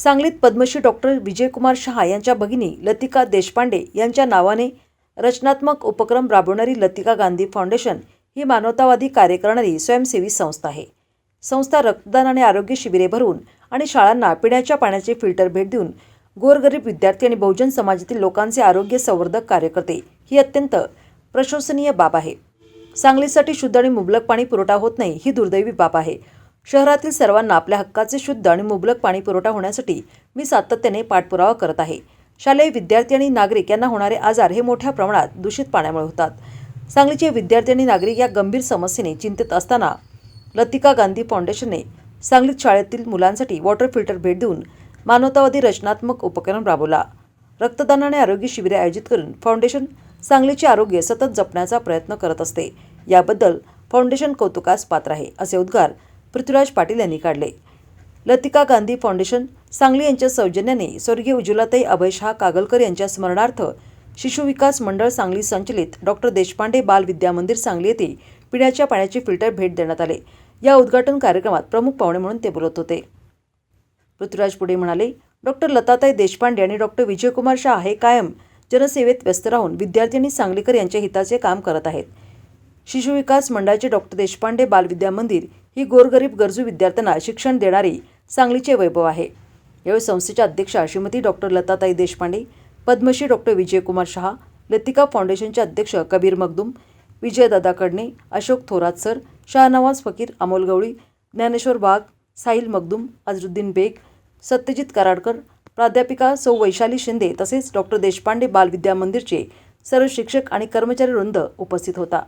सांगलीत पद्मश्री डॉक्टर विजयकुमार शहा यांच्या भगिनी लतिका देशपांडे यांच्या नावाने रचनात्मक उपक्रम राबवणारी लतिका गांधी फाउंडेशन ही मानवतावादी कार्य करणारी स्वयंसेवी संस्था आहे. संस्था रक्तदान आणि आरोग्य शिबिरे भरून आणि शाळांना पिण्याच्या पाण्याचे फिल्टर भेट देऊन गोरगरीब विद्यार्थी आणि बहुजन समाजातील लोकांचे आरोग्य संवर्धक कार्य करते ही अत्यंत प्रशंसनीय बाब आहे. सांगलीसाठी शुद्ध आणि मुबलक पाणी पुरवठा होत नाही ही दुर्दैवी बाब आहे. शहरातील सर्वांना आपल्या हक्काचे शुद्ध आणि मुबलक पाणी पुरवठा होण्यासाठी मी सातत्याने पाठपुरावा करत आहे. शालेय विद्यार्थी आणि नागरिक यांना होणारे आजार हे मोठ्या प्रमाणात दूषित पाण्यामुळे होतात. सांगलीचे विद्यार्थी आणि नागरिक या गंभीर समस्येने चिंतित असताना लतिका गांधी फाउंडेशनने सांगलीत शाळेतील मुलांसाठी वॉटर फिल्टर भेट देऊन मानवतावादी रचनात्मक उपक्रम राबवला. रक्तदान आणि आरोग्य शिबिरे आयोजित करून फाउंडेशन सांगलीचे आरोग्य सतत जपण्याचा प्रयत्न करत असते. याबद्दल फाउंडेशन कौतुकास पात्र आहे असे उद्गार पृथ्वीराज पाटील यांनी काढले. लतिका गांधी फाउंडेशन सांगली यांच्या सौजन्याने स्वर्गीय उज्ज्वलाताई अभयशहा कागलकर यांच्या स्मरणार्थ शिशु विकास मंडळ सांगली संचलित डॉक्टर देशपांडे बाल विद्या मंदिर सांगली येथे पिण्याच्या पाण्याचे फिल्टर भेट देण्यात आले. या उद्घाटन कार्यक्रमात प्रमुख पाहुणे म्हणून ते बोलत होते. पृथ्वीराज पुढे म्हणाले डॉक्टर लताताई देशपांडे आणि डॉक्टर विजयकुमार शाह हे कायम जनसेवेत व्यस्त राहून विद्यार्थी आणि सांगलीकर यांच्या हिताचे काम करत आहेत. शिशु विकास मंडळाचे डॉक्टर देशपांडे बालविद्या मंदिर ही गोरगरीब गरजू विद्यार्थ्यांना शिक्षण देणारी सांगलीचे वैभव आहे. यावेळी संस्थेच्या अध्यक्षा श्रीमती डॉक्टर लताताई देशपांडे पद्मश्री डॉक्टर विजयकुमार शहा लतिका फाउंडेशनचे अध्यक्ष कबीर मगदूम विजयदादा कडणे अशोक थोरात सर शाहनवाज फकीर अमोल गवळी ज्ञानेश्वर बाग साहिल मगदूम अजरुद्दीन बेग सत्यजित कराडकर प्राध्यापिका सौ वैशाली शिंदे तसेच डॉक्टर देशपांडे बालविद्या मंदिरचे सर्व शिक्षक आणि कर्मचारी वृंद उपस्थित होता.